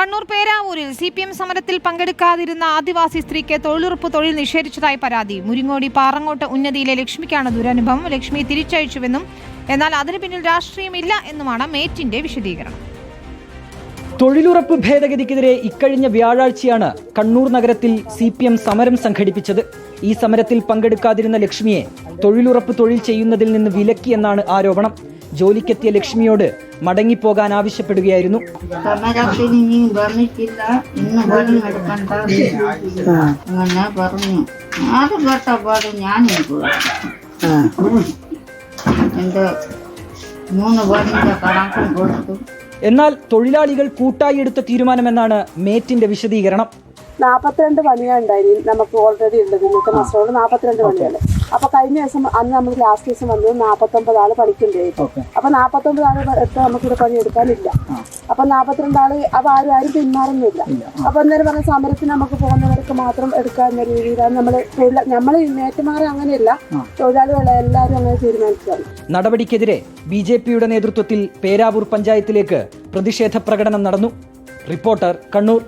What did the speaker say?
കണ്ണൂർ പേരാവൂരിൽ C P M സമരത്തിൽ പങ്കെടുക്കാതിരുന്ന ആദിവാസി സ്ത്രീക്ക് തൊഴിലുറപ്പ് തൊഴിൽ നിഷേധിച്ചതായി പരാതി. മുരിങ്ങോടി പാറങ്ങോട്ട് ഉന്നതിയിലെ ലക്ഷ്മിക്കാണ് ദുരനുഭവം. ലക്ഷ്മി തിരിച്ചയച്ചുവെന്നും എന്നാൽ അതിനു പിന്നിൽ രാഷ്ട്രീയമില്ല എന്നുമാണ് മേറ്റിന്റെ വിശദീകരണം. തൊഴിലുറപ്പ് ഭേദഗതിക്കെതിരെ ഇക്കഴിഞ്ഞ വ്യാഴാഴ്ചയാണ് കണ്ണൂർ നഗരത്തിൽ സി പി എം സമരം സംഘടിപ്പിച്ചത്. ഈ സമരത്തിൽ പങ്കെടുക്കാതിരുന്ന ലക്ഷ്മിയെ തൊഴിലുറപ്പ് തൊഴിൽ ചെയ്യുന്നതിൽ നിന്ന് വിലക്കിയെന്നാണ് ആരോപണം. ജോലിക്കെത്തിയ ലക്ഷ്മിയോട് മടങ്ങിപ്പോകാൻ ആവശ്യപ്പെടുകയായിരുന്നു. പറഞ്ഞു. അത് ഞാൻ എന്റെ മൂന്ന് കണക്കും കൊടുത്തു. എന്നാൽ തൊഴിലാളികൾ കൂട്ടായി എടുത്ത തീരുമാനമെന്നാണ് മേറ്റിന്റെ വിശദീകരണം. നാൽപ്പത്തിരണ്ട് പണിയാണ് ഉണ്ടായിരുന്നു നമുക്ക് ഓൾറെഡി ഉണ്ട് നിങ്ങൾക്ക് മാസത്തോട് നാൽപ്പത്തിരണ്ട് പണിയാണ്. അപ്പൊ കഴിഞ്ഞ ദിവസം അന്ന് നമ്മൾ ലാസ്റ്റ് ദിവസം വന്നത് നാപ്പത്തൊമ്പത് ആൾ പണിക്കുണ്ടായിരുന്നു അപ്പൊ നാപ്പത്തൊമ്പത് ആൾ എടുത്ത് നമുക്കിവിടെ പണി എടുക്കാനില്ല അപ്പൊ നാപ്പത്തിരണ്ട് ആൾ അപ്പൊ ആരും ആരും പിന്മാറുന്നില്ല. അപ്പൊ അന്നേരം പറഞ്ഞ സമരത്തിന് നമുക്ക് പോകുന്നവർക്ക് മാത്രം എടുക്കാവുന്ന രീതിയിലാണ് നമ്മൾ തൊഴിൽ നമ്മൾ നേറ്റുമാരെ അങ്ങനെയല്ല. തൊഴിലാളികളെ എല്ലാവരും അങ്ങനെ തീരുമാനിച്ചതാണ്. നടപടിക്കെതിരെ ബി ജെ പിയുടെ നേതൃത്വത്തിൽ പേരാവൂർ പഞ്ചായത്തിലേക്ക് പ്രതിഷേധ പ്രകടനം നടന്നു. റിപ്പോർട്ടർ കണ്ണൂർ.